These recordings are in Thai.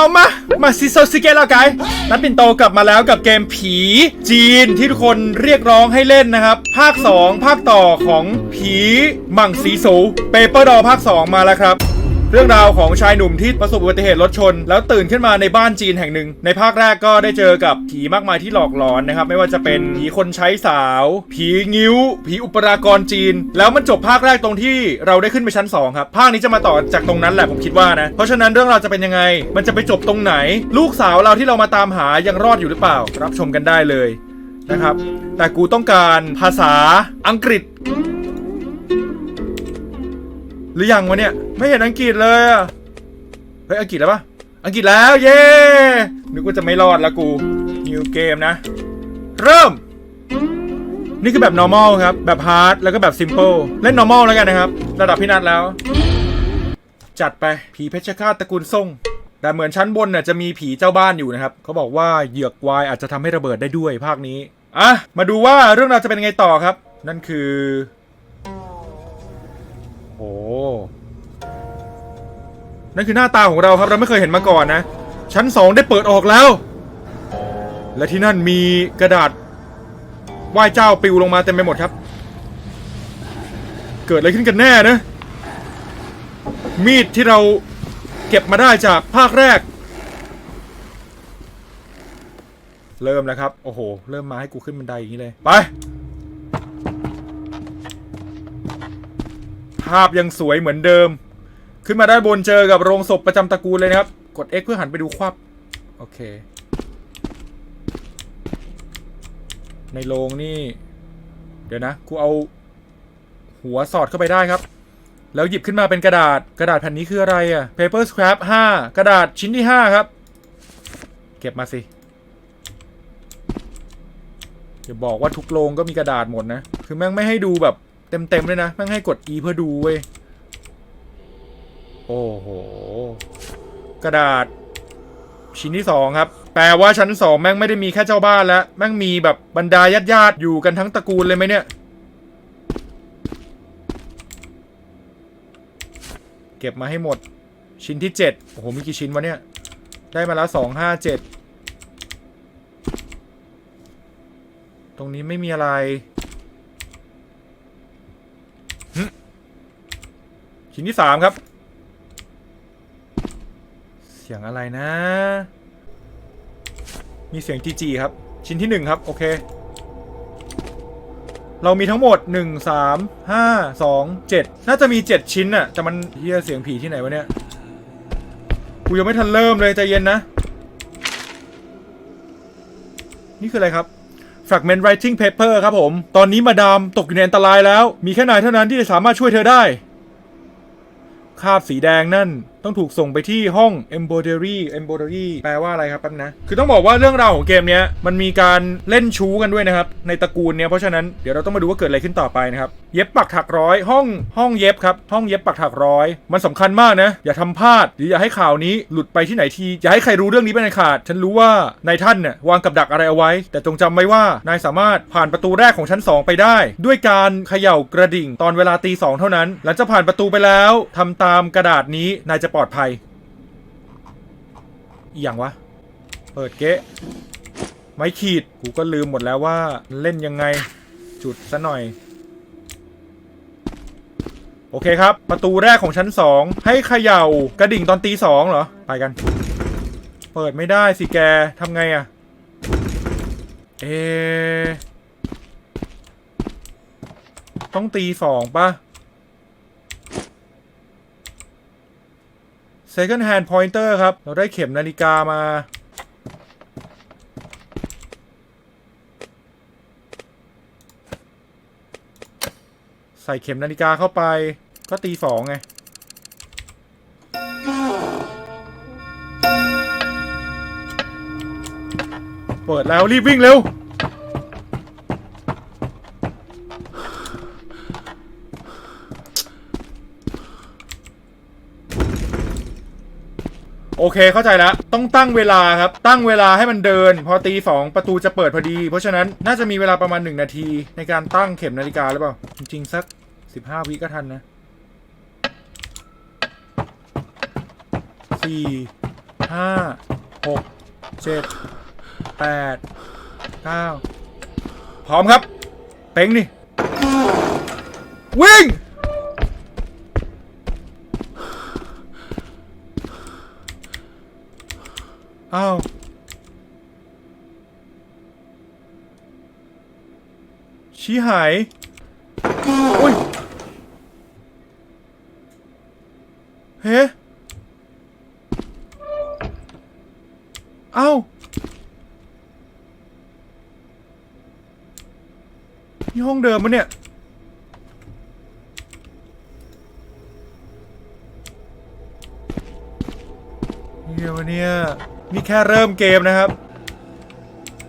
ามา มาซิโซซิเกะแล้วไกนัดปิ่นโตกลับมาแล้วกับเกมผีจีนที่ทุกคนเรียกร้องให้เล่นนะครับ ภาค 2 ภาคต่อของผีมั่งสีสูเปเปอร์ดอภาค 2 มาแล้วครับ เรื่องราวของชายหนุ่มที่ประสบอุบัติเหตุรถชน แล้วตื่นขึ้นมาในบ้านจีนแห่งหนึ่ง ในภาคแรกก็ได้เจอกับผีมากมายที่หลอกหลอนนะครับ ไม่ว่าจะเป็นผีคนใช้สาว ผีงิ้ว ผีอุปรากรจีน แล้วมันจบภาคแรกตรงที่เราได้ขึ้นไปชั้น 2 ครับ ภาคนี้จะมาต่อจากตรงนั้นแหละผมคิดว่านะ เพราะฉะนั้นเรื่องราวจะเป็นยังไง มันจะไปจบตรงไหน ลูกสาวเราที่เรามาตามหายังรอดอยู่หรือเปล่า รับชมกันได้เลยนะครับ แต่กูต้องการภาษาอังกฤษ หรือยังวะเนี่ย ไม่เห็นอังกฤษเลยอะเฮ้ยอังกฤษแล้วปะอังกฤษแล้วเย้นึกว่าจะไม่รอดละกู new game นะ เริ่ม นี่คือแบบ normal ครับ แบบ hard แล้วก็แบบ simple เล่น normal แล้วกันนะครับ ระดับพี่นัทแล้ว จัดไปผีเพชรฆาตตระกูลส่งแต่เหมือนชั้นบนน่ะจะมีผีเจ้าบ้านอยู่นะครับ เขาบอกว่าเหยือกวายอาจจะทำให้ระเบิดได้ด้วยภาคนี้ อะ มาดูว่าเรื่องราวจะเป็นไงต่อครับ นั่นคือ โอ้นั่นคือหน้าตาของเราครับเราไม่เคยเห็นมาก่อนนะ ชั้นสองได้เปิดออกแล้ว และที่นั่นมีกระดาษไหว้เจ้าปิวลงมาเต็มไปหมดครับ เกิดอะไรขึ้นกันแน่นะ มีดที่เราเก็บมาได้จากภาคแรก เริ่มแล้วครับ โอ้โห เริ่มมาให้กูขึ้นบันไดอย่างนี้เลย ไป ภาพยังสวยเหมือนเดิม ขึ้นมาด้านบนเจอกับโรงศพประจำตระกูลเลยนะครับ กด X เพื่อหันไปดูควับโอเค ในโรงนี่ เดี๋ยวนะกูเอา หัวสอดเข้าไปได้ครับ แล้วหยิบขึ้นมาเป็นกระดาษกระดาษแผ่นนี้คืออะไรอะ paper scrap 5 กระดาษชิ้นที่ 5 ครับ เก็บมาสิอย่าบอกว่าทุกโรงก็มีกระดาษหมดนะ คือแม่งไม่ให้ดูแบบ เต็มๆเลยนะแม่งให้กด E เพื่อดูเว้ย โอ้โห กระดาษ ชิ้นที่สองครับ แปลว่าชั้นสองแม่งไม่ได้มีแค่เจ้าบ้านแล้ว แม่งมีแบบบรรดาญาติญาติๆอยู่กันทั้งตระกูลเลยไหมเนี่ย เก็บมาให้หมด ชิ้นที่เจ็ดโอ้โห มีกี่ชิ้นวะเนี่ย ได้มาแล้วสองห้าเจ็ด ตรงนี้ไม่มีอะไร ชิ้นที่สามครับ เสียงอะไรนะ มีเสียงจีจีครับ ชิ้นที่หนึ่งครับ โอเค เรามีทั้งหมดหนึ่งสามห้าสองเจ็ดน่าจะมีเจ็ดชิ้นน่ะแต่มันเฮียเสียงผีที่ไหนวะเนี่ยกูยังไม่ทันเริ่มเลยใจเย็นนะ นี่คืออะไรครับ Fragment Writing Paper ครับผม ตอนนี้มาดามตกอยู่ในอันตรายแล้ว มีแค่นายเท่านั้นที่จะสามารถช่วยเธอได้ คราบสีแดงนั่นต้องถูกส่งไปที่ห้อง embroidery embroidery แปลว่าอะไรครับแป๊บนะ คือต้องบอกว่าเรื่องราวของเกมเนี้ยมันมีการเล่นชู้กันด้วยนะครับ ในตระกูลเนี้ยเพราะฉะนั้นเดี๋ยวเราต้องมาดูว่าเกิดอะไรขึ้นต่อไปนะครับ เย็บปักถักร้อย ห้องห้องเย็บครับ ห้องเย็บปักถักร้อย มันสำคัญมากนะ อย่าทำพลาดหรืออย่าให้ข่าวนี้หลุดไปที่ไหนทีอย่าให้ใครรู้เรื่องนี้เป็นอันขาด ฉันรู้ว่านายท่านเนี่ยวางกับดักอะไรเอาไว้ แต่จงจำไว้ว่านายสามารถผ่านประตูแรกของชั้น 2 ไปได้ ด้วยการเขย่ากระดิ่ง ตอนเวลาตีสองเท่านั้น หลังจากผ่านประตูไปแล้วทำตามกระดาษนี้นายจะปลอดภัยอีหยังวะ เปิดเก๊ะไม่ขีด กูก็ลืมหมดแล้วว่าเล่นยังไง จุดซะหน่อย โอเคครับ ประตูแรกของชั้นสองให้เขย่ากระดิ่งตอนตีสองเหรอ ไปกัน เปิดไม่ได้สิแกทำไงอะเอ ต้องตีสองปะ second hand pointer ครับ เราได้เข็มนาฬิกามา ใส่เข็มนาฬิกาเข้าไป ก็ตีสองไง เปิดแล้วรีบวิ่งเร็ว โอเคเข้าใจแล้วต้องตั้งเวลาครับตั้งเวลาให้มันเดิน พอตีสองประตูจะเปิดพอดี เพราะฉะนั้นน่าจะมีเวลาประมาณ 1 นาที ในการตั้งเข็มนาฬิกาหรือเปล่า จริงๆ สัก 15 วิก็ทันนะ4ห้าหกเจ็ดแปดเก้าพร้อมครับ เป้งนี่วิ่ง อ้าวชี้หายโอ้ยเฮ้เอ้านี่ห้องเดิมมะเนี่ย เฮียวะเนี่ย นี่แค่เริ่มเกมนะครับ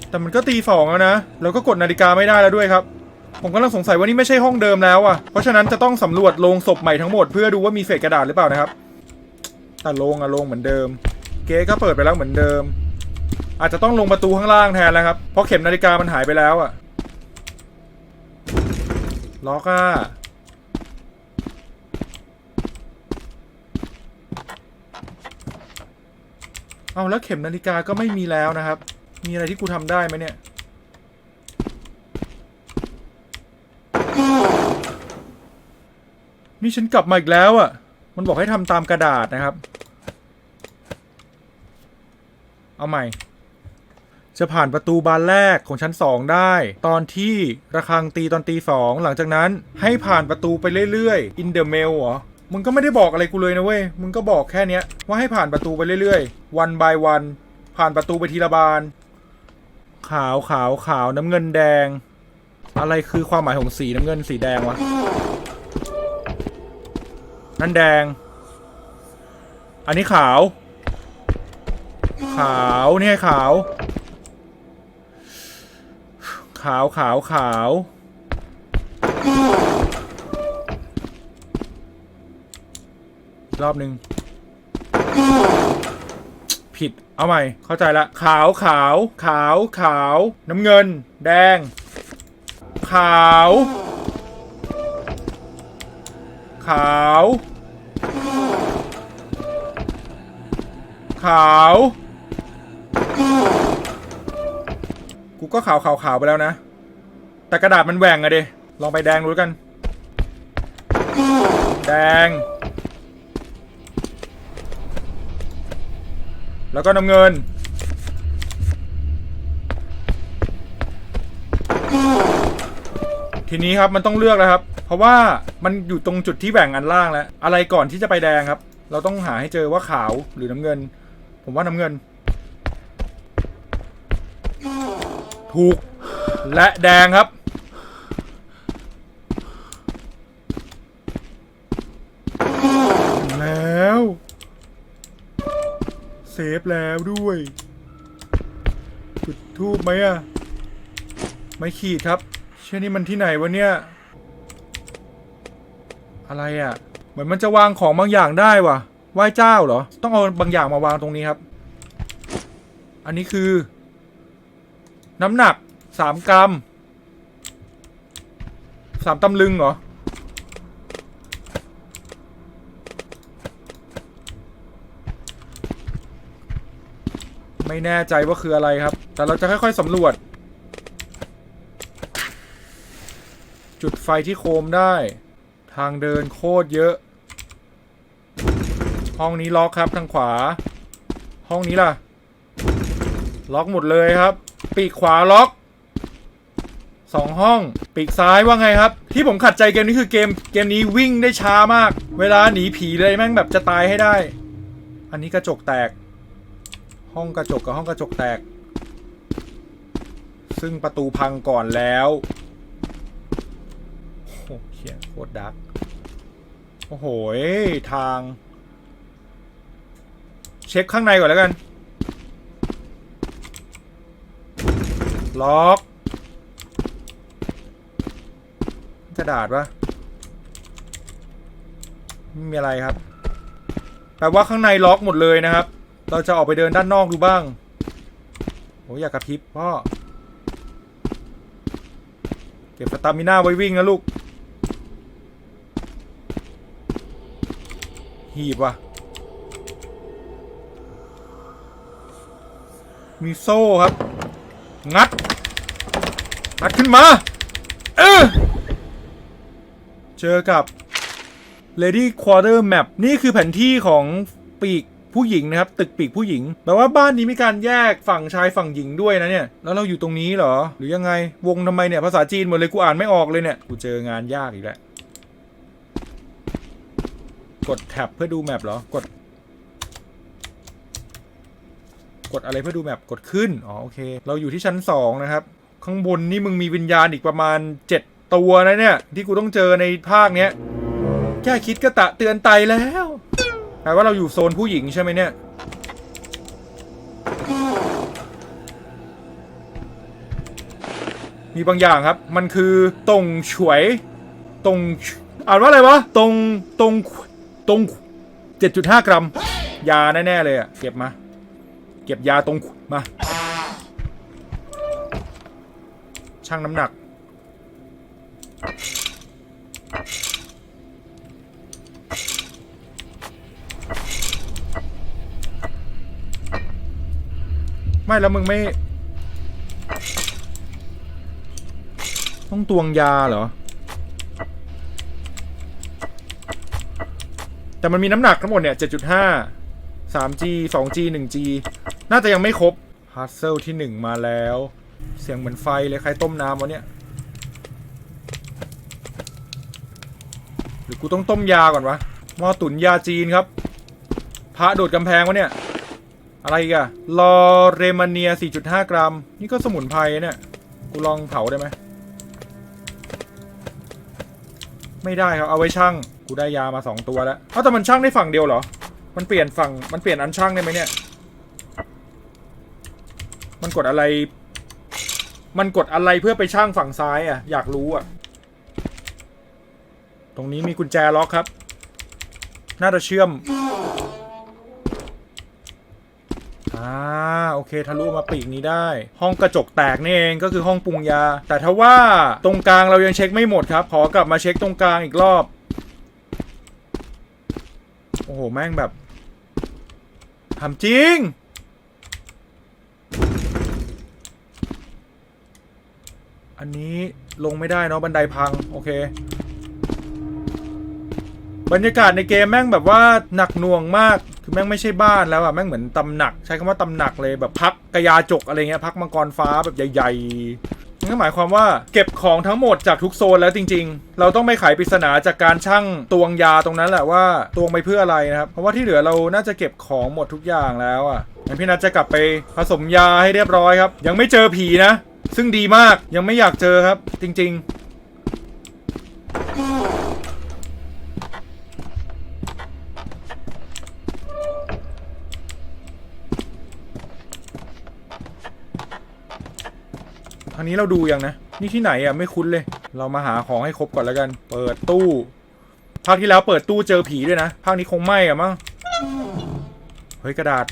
แต่มันก็ตีสองแล้วนะ แล้วก็กดนาฬิกาไม่ได้แล้วด้วยครับ ผมกำลังสงสัยว่านี่ไม่ใช่ห้องเดิมแล้วอะ เพราะฉะนั้นจะต้องสำรวจโรงศพใหม่ทั้งหมดเพื่อดูว่ามีเศษกระดาษหรือเปล่านะครับ แต่โรงอะโรงเหมือนเดิม เก๊ก็เปิดไปแล้วเหมือนเดิม อาจจะต้องลงประตูข้างล่างแทนแล้วครับ เพราะเข็มนาฬิกามันหายไปแล้วอะ ล็อกอะ เอาแล้วเข็มนาฬิกาก็ไม่มีแล้วนะครับ มีอะไรที่กูทำได้ไหมเนี่ย นี่ฉันกลับมาอีกแล้วอะ่ะ มันบอกให้ทำตามกระดาษนะครับ เอาใหม่ จะผ่านประตูบานแรกของชั้นสองได้ ตอนที่ระฆังตีตอนตีสองหลังจากนั้นให้ผ่านประตูไปเรื่อยๆ in the mail เหรอ มึงก็ไม่ได้บอกอะไรกูเลยนะเว้ย มึงก็บอกแค่เนี้ย ว่าให้ผ่านประตูไปเรื่อยๆ one by one ผ่านประตูไปทีละบาน ขาวขาวขาวน้ำเงินแดง อะไรคือความหมายของสีน้ำเงินสีแดงวะ นั่นแดง อันนี้ขาว ขาวนี่ขาว ขาวขาวขาว รอบนึง ผิด เอาใหม่ เข้าใจละ ขาวขาว ขาวขาว น้ำเงิน แดง ขาว ขาว ขาว กูก็ขาวขาวขาวไปแล้วนะ แต่กระดาษมันแหว่งอะเดลองไปแดงดูกัน แดง แล้วก็น้ำเงิน ทีนี้ครับมันต้องเลือกแล้วครับ เพราะว่ามันอยู่ตรงจุดที่แบ่งอันล่างแล้ว อะไรก่อนที่จะไปแดงครับ เราต้องหาให้เจอว่าขาวหรือน้ำเงิน ผมว่าน้ำเงิน ถูกและแดงครับ แล้ว เซ ฟแล้วด้วยจุดทูบไหมอะไม่ขีดครับ เชื่อนี่มันที่ไหนวะเนี่ย อะไรอะเหมือนมันจะวางของบางอย่างได้วะไหว้เจ้าเหรอ ต้องเอาบางอย่างมาวางตรงนี้ครับ อันนี้คือ น้ำหนักสามกรัมสามตำลึงเหรอ ไม่แน่ใจว่าคืออะไรครับ แต่เราจะค่อยๆสำรวจ จุดไฟที่โคมได้ ทางเดินโคตรเยอะ ห้องนี้ล็อกครับทางขวา ห้องนี้ล่ะ ล็อกหมดเลยครับ ปีกขวาล็อกสองห้องปีกซ้ายว่าไงครับ ที่ผมขัดใจเกมนี้คือเกมเกมนี้วิ่งได้ช้ามาก เวลาหนีผีเลยแม่งแบบจะตายให้ได้ อันนี้กระจกแตก ห้องกระจกกับห้องกระจกแตก ซึ่งประตูพังก่อนแล้วโอ้โหเขียนโคตรดัก โอ้โหทาง เช็คข้างในก่อนแล้วกัน ล็อกกระดาษวะไม่มีอะไรครับ แปลว่าข้างในล็อกหมดเลยนะครับ เราจะออกไปเดินด้านนอกดูบ้างโอ้ยอยากกระพริบพ่อ เก็บสตามิน่าไว้วิ่งนะลูก หีบว่ะ มีโซ่ครับ งัด งัดขึ้นมา เออเจอกับ Lady Quarter Map นี่คือแผนที่ของปีก ผู้หญิงนะครับตึกปีกผู้หญิงแปลว่าบ้านนี้มีการแยกฝั่งชายฝั่งหญิงด้วยนะเนี่ยแล้วเราอยู่ตรงนี้เหรอ หรือยังไงวงทำไมเนี่ยภาษาจีนหมดเลยกูอ่านไม่ออกเลยเนี่ยกูเจองานยากอีกแล้วกดแท็บเพื่อดูแมปเหรอกด กดอะไรเพื่อดูแมปกดขึ้นอ๋อโอเค เราอยู่ที่ชั้นสองนะครับ ข้างบนนี่มึงมีวิญญาณอีกประมาณ 7 ตัวนะเนี่ย ที่กูต้องเจอในภาคเนี้ยแค่คิดก็ตะเตือนไตแล้ว แปลว่าเราอยู่โซนผู้หญิงใช่ไหมเนี่ย มีบางอย่างครับ มันคือตรงฉวย ตรงอ่านว่าอะไรวะ ตรง ตรง ตรง 7.5 กรัม ยาแน่ ๆ เลยอะเก็บมา เก็บยาตรงมา ชั่งน้ำหนัก ไม่แล้วมึงไม่ ต้องตวงยาเหรอ แต่มันมีน้ำหนักทั้งหมดเนี่ย 7.5 3G 2G 1G น่าจะยังไม่ครบฮัสเซลที่1มาแล้ว เสียงเหมือนไฟเลยใครต้มน้ำวะเนี่ย หรือกูต้องต้มยาก่อนวะหม้อตุ๋นยาจีนครับ พระโดดกำแพงวะเนี่ย อะไรอีกอะลอเรมาเนีย 4.5 กรัม นี่ก็สมุนไพรเนี่ย กูลองเผาได้ไหม ไม่ได้ครับ เอาไว้ช่าง กูได้ยามาสองตัวแล้ว เอ้าแต่มันช่างได้ฝั่งเดียวเหรอ มันเปลี่ยนฝั่ง มันเปลี่ยนอันช่างได้ไหมเนี่ย มันกดอะไร มันกดอะไรเพื่อไปช่างฝั่งซ้ายอะ อยากรู้อะ ตรงนี้มีกุญแจล็อกครับ น่าจะเชื่อม โอเคทะลุมาปีกนี้ได้ ห้องกระจกแตกนี่เองก็คือห้องปรุงยา แต่ถ้าว่าตรงกลางเรายังเช็คไม่หมดครับ ขอกลับมาเช็คตรงกลางอีกรอบ โอ้โห แม่งแบบทำจริง อันนี้ลงไม่ได้เนาะบันไดพัง โอเคบรรยากาศในเกมแม่งแบบว่าหนักหน่วงมาก คือแม่งไม่ใช่บ้านแล้วอะแม่งเหมือนตำหนัก ใช้คำว่าตำหนักเลยแบบพักกระยาจกอะไรเงี้ยพักมังกรฟ้าแบบใหญ่ๆนั่นก็หมายความว่าเก็บของทั้งหมดจากทุกโซนแล้วจริง ๆ เราต้องไปไขปริศนาจากการชั่งตวงยาตรงนั้นแหละว่าตวงไปเพื่ออะไรนะครับ เพราะว่าที่เหลือเราน่าจะเก็บของหมดทุกอย่างแล้วอะงั้นพี่นัทจะกลับไปผสมยาให้เรียบร้อยครับ ยังไม่เจอผีนะ ซึ่งดีมากยังไม่อยากเจอครับ จริง ๆางนี้เราดูยังนะ นี่ที่ไหนอะไม่คุ้นเลย เรามาหาของให้ครบก่อนแล้วกัน เปิดตู้ภาคที่แล้วเปิดตู้เจอผีด้วยนะภาคนี้คงไม่อะมั้งเฮ้ยกระดาษ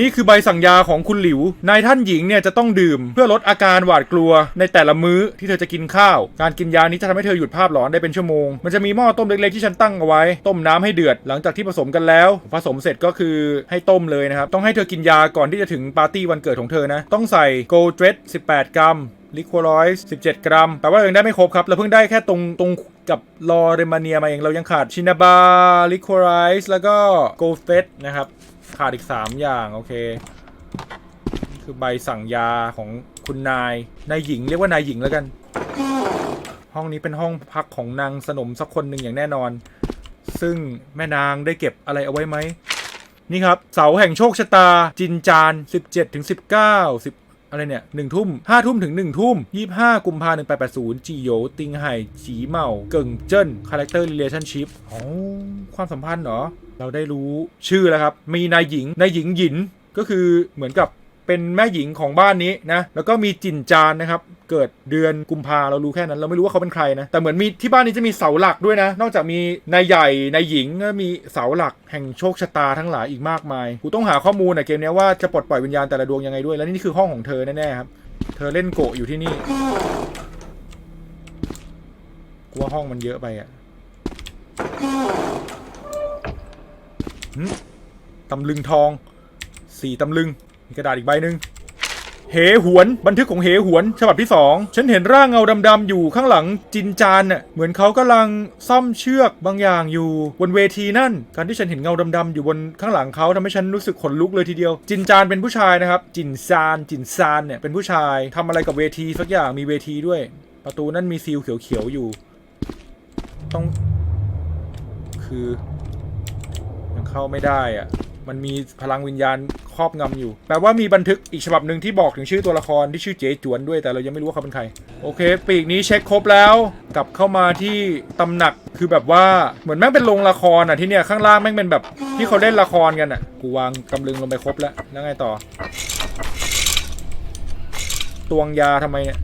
นี่คือใบสั่งยาของคุณหลิว นายท่านหญิงเนี่ยจะต้องดื่ม เพื่อลดอาการหวาดกลัวในแต่ละมื้อที่เธอจะกินข้าว การกินยานี้จะทำให้เธอหยุดภาพหลอนได้เป็นชั่วโมง มันจะมีหม้อต้มเล็กๆที่ฉันตั้งเอาไว้ ต้มน้ำให้เดือดหลังจากที่ผสมกันแล้ว ผสมเสร็จก็คือให้ต้มเลยนะครับ ต้องให้เธอกินยาก่อนที่จะถึงปาร์ตี้วันเกิดของเธอนะ ต้องใส่โกลเดรส18 กรัมลิควอรอยส์17 กรัม แปลว่าเรายังได้ไม่ครบครับ เราเพิ่งได้แค่ตรงตรงกับลอเรมาเนียมาเอง เรายังขาดชินาบา ลิควอรอยส์แล้วก็โกลเฟสนะครับ ขาดอีกสามอย่างโอเค คือใบสั่งยาของคุณนาย นายหญิงเรียกว่านายหญิงแล้วกัน ห้องนี้เป็นห้องพักของนางสนมสักคนหนึ่งอย่างแน่นอน ซึ่งแม่นางได้เก็บอะไรเอาไว้ไหมนี่ครับ เสาแห่งโชคชะตาจินจาน 17ถึง19 10 อะไรเนี่ยหนึ่งทุ่มห้าทุ่มถึงหนึ่งทุ่มยี่ห้ากุมภาหนึ่งแปดแปดศูนย์จีโยติงไห่จีเหมาเกิงเจิ้นคาแรคเตอร์เรลชั่นชิพอ๋อความสัมพันธ์เหรอ เราได้รู้ชื่อแล้วครับ มีนายหญิงนายหญิงหยินก็คือเหมือนกับ เป็นแม่หญิงของบ้านนี้นะแล้วก็มีจินจานนะครับเกิดเดือนกุมภาเรารู้แค่นั้น เราไม่รู้ว่าเขาเป็นใครนะแต่เหมือนมีที่บ้านนี้จะมีเสาหลักด้วยนะ นอกจากมีนายใหญ่นายหญิงก็มีเสาหลักแห่งโชคชะตาทั้งหลายอีกมากมายกูต้องหาข้อมูลในเกมนี้ว่าจะปลดปล่อยวิญญาณแต่ละดวงยังไงด้วย และนี่คือห้องของเธอแน่ๆครับเธอเล่นโกะอยู่ที่นี่กูว่าห้องมันเยอะไปอะหึตำลึงทองสี่ตำลึง มีกระดาษอีกใบหนึ่งเหหวน บันทึกของเหหวน ฉบับที่สองฉันเห็นร่างเงาดำๆอยู่ข้างหลังจินจานน่ะเหมือนเขากำลังซ่อมเชือกบางอย่างอยู่บนเวทีนั่น การที่ฉันเห็นเงาดำๆอยู่บนข้างหลังเขาทำให้ฉันรู้สึกขนลุกเลยทีเดียว จินจานเป็นผู้ชายนะครับ จินซาน จินซานเนี่ยเป็นผู้ชายทำอะไรกับเวทีสักอย่างมีเวทีด้วย ประตูนั่นมีซีลเขียวๆอยู่ ต้อง คือยังเข้าไม่ได้อะ มันมีพลังวิญญาณครอบงำอยู่ แปลว่ามีบันทึกอีกฉบับหนึ่งที่บอกถึงชื่อตัวละครที่ชื่อเจ๊จวนด้วย แต่เรายังไม่รู้ว่าเขาเป็นใคร โอเค ปีกนี้เช็คครบแล้ว กลับเข้ามาที่ตำหนักคือแบบว่าเหมือนแม่งเป็นโรงละครอะที่เนี่ยข้างล่างแม่งเป็นแบบที่เขาเล่นละครกันอะ กูวางตำลึงลงไปครบแล้ว แล้วไงต่อ ตวงยาทำไมเนี่ย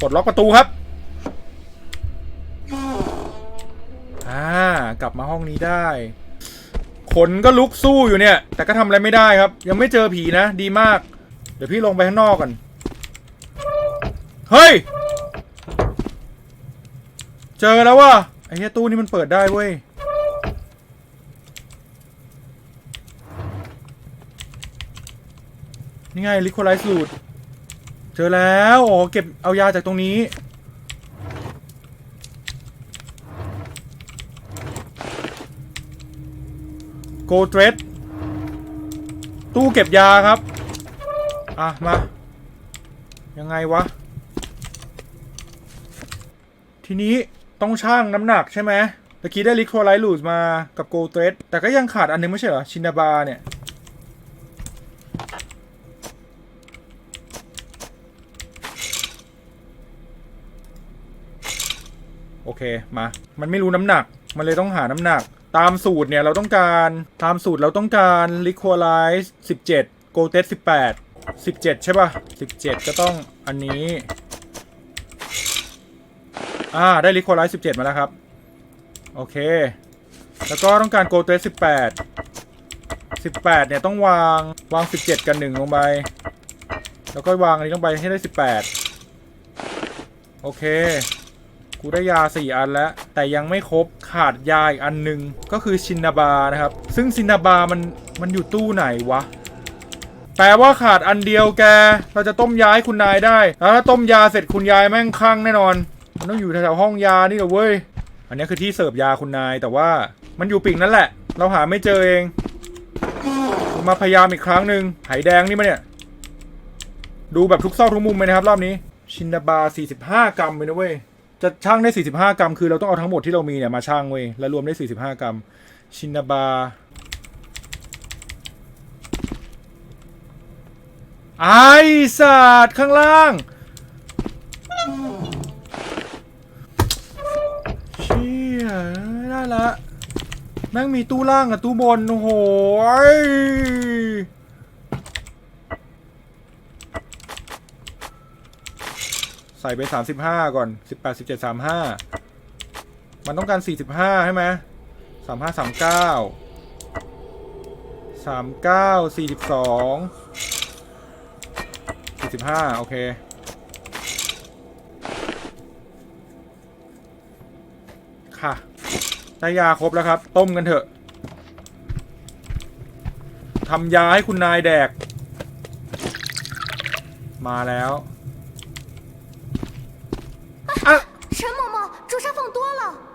ปลดล็อกประตูครับ กลับมาห้องนี้ได้ ขนก็ลุกสู้อยู่เนี่ย แต่ก็ทำอะไรไม่ได้ครับ ยังไม่เจอผีนะ ดีมาก เดี๋ยวพี่ลงไปข้างนอกก่อน เฮ้ย เจอแล้วว่ะไอ้เหี้ยตู้นี่มันเปิดได้เว้ยนี่ไงลิโคไลซ์ลูดเจอแล้ว อ๋อ เก็บเอายาจากตรงนี้ โกเทรดตู้เก็บยาครับ อะ มา ยังไงวะ ทีนี้ต้องช่างน้ำหนักใช่ไหมตะกี้ได้ลิโคไลท์ลูสมากับโกเทรดแต่ก็ยังขาดอันนึงไม่ใช่เหรอ ชินาบาเนี่ย โอเค มา มันไม่รู้น้ำหนัก มันเลยต้องหาน้ำหนัก ตามสูตรเนี่ยเราต้องการตามสูตรเราต้องการ liquorize 17 g o t e s 18 17 ใช่ป่ะ 17 ก็ต้องอันนี้ อ่า ได้ liquorize 17 มาแล้วครับ โอเค แล้วก็ต้องการ g o t e s 18 18 เนี่ยต้องวางวาง 17 กัน 1 ลงไป แล้วก็วางอันนี้ลงไปให้ได้ 18 โอเค กูได้ยา 4 อันแล้ว แต่ยังไม่ครบขาดยาอีกอันหนึ่งก็คือชินนาบานะครับ ซึ่งชินนาบามันมันอยู่ตู้ไหนวะแปลว่าขาดอันเดียวแก เราจะต้มยาให้คุณนายได้แล้วถ้าต้มยาเสร็จคุณยายแม่งคลั่งแน่นอน มันต้องอยู่แถวห้องยานี่เหรอเว้ย อันนี้คือที่เสิร์ฟยาคุณนายแต่ว่ามันอยู่ปิ่งนั่นแหละ เราหาไม่เจอเอง มาพยายามอีกครั้งหนึ่งไหแดงนี่มาเนี่ย ดูแบบทุกซอกทุกมุมเลยนะครับรอบนี้ ชินนาบา 45 กรัมเลยนะเว้ย จะช่างได้ 45 กรัม คือเราต้องเอาทั้งหมดที่เรามีเนี่ยมาช่างเว้ยแล้วรวมได้ 45 กรัม ชินนาบาไอสัตว์ข้างล่าง เชี่ยได้ละ แม่งมีตู้ล่างกับตู้บน โอ้โห ใส่ไปสามสิบห้าก่อนสิบแปดสิบเจ็ดสามห้ามันต้องการสี่สิบห้าใช่ไหมสามห้าสามเก้าสามเก้าสี่สิบสองสี่สิบห้าโอเคค่ะได้ยาครบแล้วครับ ต้มกันเถอะทำยาให้คุณนายแดก มาแล้ว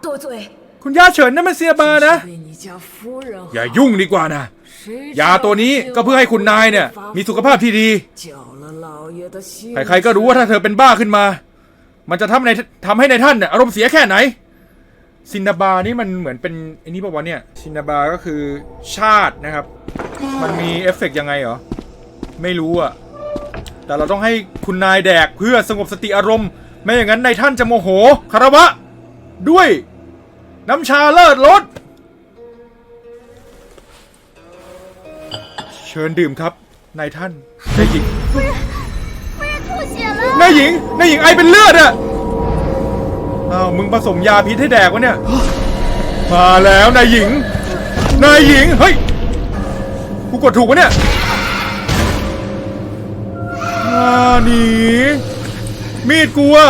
多嘴， คุณย่าเฉินนั่นมันเสียบานะ 被你家夫人 อย่ายุ่งดีกว่านะ 谁 ยาตัวนี้ก็เพื่อให้คุณนายเนี่ย มีสุขภาพที่ดี 搅了老爷的心。 ใครๆก็รู้ว่าถ้าเธอเป็นบ้าขึ้นมา มันจะทำในทำให้ในท่านเนี่ยอารมณ์เสียแค่ไหน ซินนาบานี่มันเหมือนเป็นไอ้นี่ป่าวะเนี่ย ซินนาบาก็คือชาตินะครับ มันมีเอฟเฟกต์ยังไงเหรอ ไม่รู้อะแต่เราต้องให้คุณนายแดกเพื่อสงบสติอารมณ์ ไม่อย่างนั้นในท่านจะโมโหคารวะ ด้วย น้ำชาเลิศรสเชิญดื่มครับนายท่านนายหญิงนายหญิงนายหญิงไอเป็นเลือดอะอ้าวมึงผสมยาพิษให้แดกวะเนี่ย มาแล้วนายหญิงนายหญิงเฮ้ยกูกดถูกวะเนี่ยหนีมีดกูอะ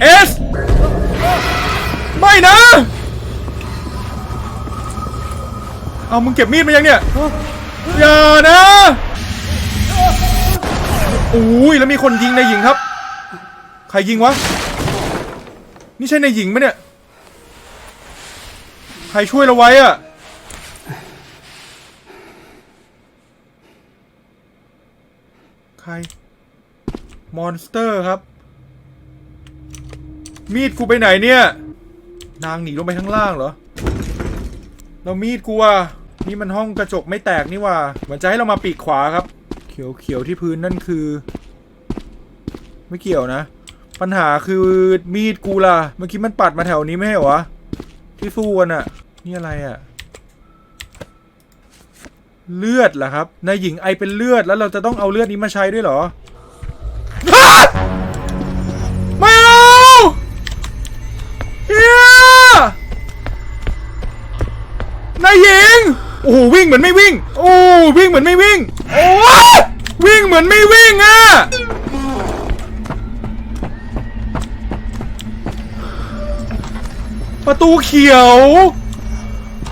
เอสไม่นะ เอามึงเก็บมีดมายังเนี่ย อย่านะอุ้ยแล้วมีคนยิงในหญิงครับ ใครยิงวะ นี่ใช่ในหญิงไหมเนี่ย ใครช่วยเราไว้อะใคร มอนสเตอร์ครับ มีดกูไปไหนเนี่ย นางหนีลงไปข้างล่างเหรอเรามีดกูอะนี่มันห้องกระจกไม่แตกนี่ว่าเหมือนจะให้เรามาปีกขวาครับ เขียวเขียวที่พื้นนั่นคือ ไม่เกี่ยวนะ ปัญหาคือมีดกูล่ะ เมื่อกี้มันปัดมาแถวนี้ไม่ใช่เหรอที่สู้กันอะนี่อะไรอะเลือดเหรอครับนายหญิงไอเป็นเลือดแล้วเราจะต้องเอาเลือดนี้มาใช้ด้วยเหรอ นายหญิง โอ้โหวิ่งเหมือนไม่วิ่ง โอ้วิ่งเหมือนไม่วิ่ง โอ้วิ่งเหมือนไม่วิ่งอะประตูเขียว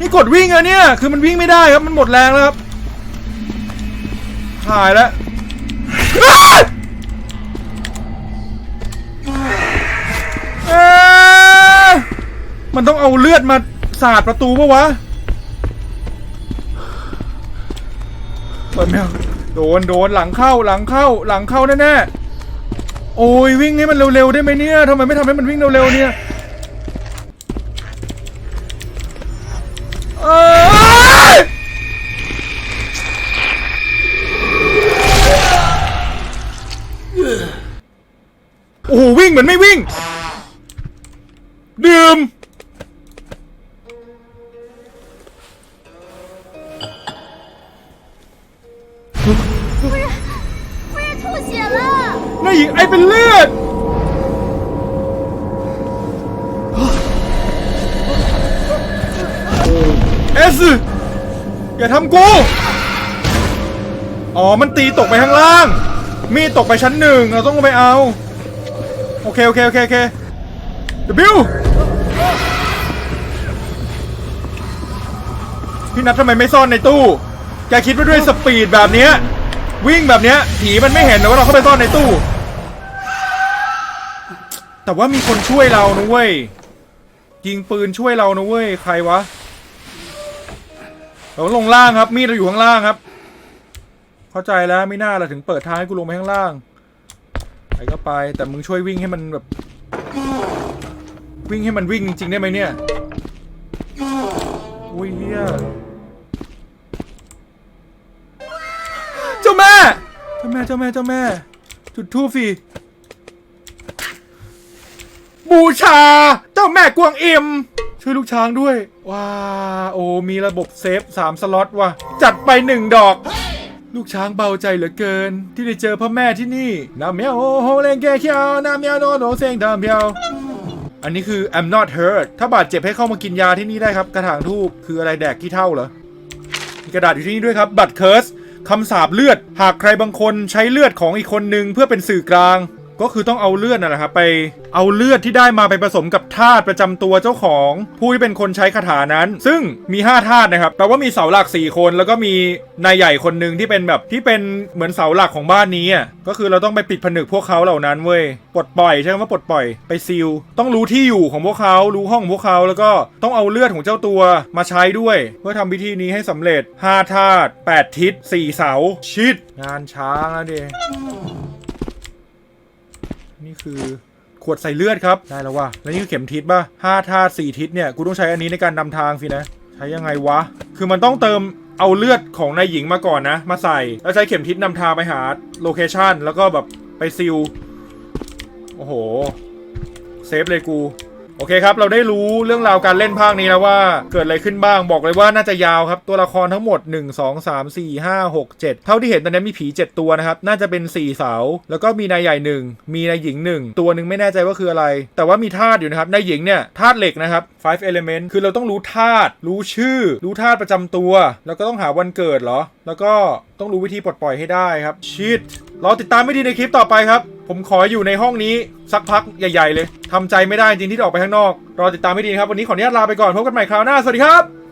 นี่กดวิ่งอะเนี่ย คือมันวิ่งไม่ได้ครับ มันหมดแรงแล้วครับหายแล้วมันต้องเอาเลือดมาสาดประตูปะวะ เปิดไม่ออกโดนโดนหลังเข้าหลังเข้าหลังเข้าแน่ๆโอ้ยวิ่งให้มันเร็วๆได้ไหมเนี่ยทำไมไม่ทำให้มันวิ่งเร็วๆเนี่ย อย่าทำกู อ๋อ มันตีตกไปข้างล่าง มีตกไปชั้นหนึ่งเราต้องลงไปเอา โอเค โอเค โอเค โอเค W พี่นัททำไมไม่ซ่อนในตู้ แกคิดว่าด้วยสปีดแบบเนี้ย วิ่งแบบเนี้ย ผีมันไม่เห็นนะว่าเราเข้าไปซ่อนในตู้ แต่ว่ามีคนช่วยเรานะเว้ยยิงปืนช่วยเรานะเว้ย ใครวะ เราลงล่างครับ มีดเราอยู่ข้างล่างครับ เข้าใจแล้วไม่น่าเราถึงเปิดทางให้กูลงไปข้างล่าง ไปก็ไป แต่มึงช่วยวิ่งให้มันแบบ วิ่งให้มันวิ่งจริงๆได้ไหมเนี่ย อุ้ยเฮียเจ้าแม่ เจ้าแม่ เจ้าแม่ เจ้าแม่ จุดทูบสิบูชา เจ้าแม่กวางอิม ช่วยลูกช้างด้วย ว้า โอ้ มีระบบเซฟสามสล็อตว่ะ จัดไปหนึ่งดอก ลูกช้างเบาใจเหลือเกิน ที่ได้เจอพ่อแม่ที่นี่น้ำเมียวโอโฮเลงแกเคียวน้ำเมียวโนโนเซงดามเพียวอันนี้คือ I'm not hurt ถ้าบาดเจ็บให้เข้ามากินยาที่นี่ได้ครับ กระถางทูบคืออะไรแดกขี้เท่าเหรอมีกระดาษอยู่ที่นี่ด้วยครับ บัตรเคิร์สคำสาปเลือด หากใครบางคนใช้เลือดของอีกคนนึงเพื่อเป็นสื่อกลาง ก็คือต้องเอาเลือดนั่นแหละครับไปเอาเลือดที่ได้มาไปผสมกับธาตุประจำตัวเจ้าของผู้ที่เป็นคนใช้คาถานั้น ซึ่งมี5ธาตุนะครับแปลว่ามีเสาหลัก 4 คน แล้วก็มีนายใหญ่คนหนึ่งที่เป็นแบบที่เป็นเหมือนเสาหลักของบ้านนี้อะก็คือเราต้องไปปิดผนึกพวกเขาเหล่านั้นเว้ยปลดปล่อยใช่ไหมว่าปลดปล่อยไปซีลต้องรู้ที่อยู่ของพวกเขารู้ห้องของพวกเขาแล้วก็ต้องเอาเลือดของเจ้าตัวมาใช้ด้วย เพื่อทำพิธีนี้ให้สำเร็จ5ธาตุ8ทิศ4เสาชิดงานช้างแล้วดิ นี่คือขวดใส่เลือดครับ ได้แล้วว่ะ แล้วนี่คือเข็มทิศป่ะห้าธาตุสี่ทิศเนี่ย กูต้องใช้อันนี้ในการนำทางสินะ ใช้ยังไงวะ คือมันต้องเติมเอาเลือดของนายหญิงมาก่อนนะ มาใส่ แล้วใช้เข็มทิศนำทางไปหาโลเคชันแล้วก็แบบไปซิล โอ้โห เซฟเลยกู โอเคครับ เราได้รู้เรื่องราวการเล่นภาคนี้แล้วว่าเกิดอะไรขึ้นบ้างบอกเลยว่าน่าจะยาวครับ ตัวละครทั้งหมด 1 2 3 4 5 6 7 เท่าที่เห็นตอนนี้มีผี 7 ตัวนะครับ น่าจะเป็น 4 เสา แล้วก็มีนายใหญ่ 1 มีนายหญิง 1 ตัวหนึ่งไม่แน่ใจว่าคืออะไร แต่ว่ามีธาตุอยู่นะครับนายหญิงเนี่ยธาตุเหล็กนะครับ five element คือเราต้องรู้ธาตุรู้ชื่อ รู้ธาตุประจำตัว แล้วก็ต้องหาวันเกิดเหรอ แล้วก็ต้องรู้วิธีปลดปล่อยให้ได้ครับชิดรอติดตามไม่ดีในคลิปต่อไปครับ ผมขออยู่ในห้องนี้สักพักใหญ่ ๆ เลยทำใจไม่ได้จริงที่จะออกไปข้างนอก รอติดตามไม่ดีครับ วันนี้ขออนุญาตลาไปก่อนพบกันใหม่คราวหน้า สวัสดีครับ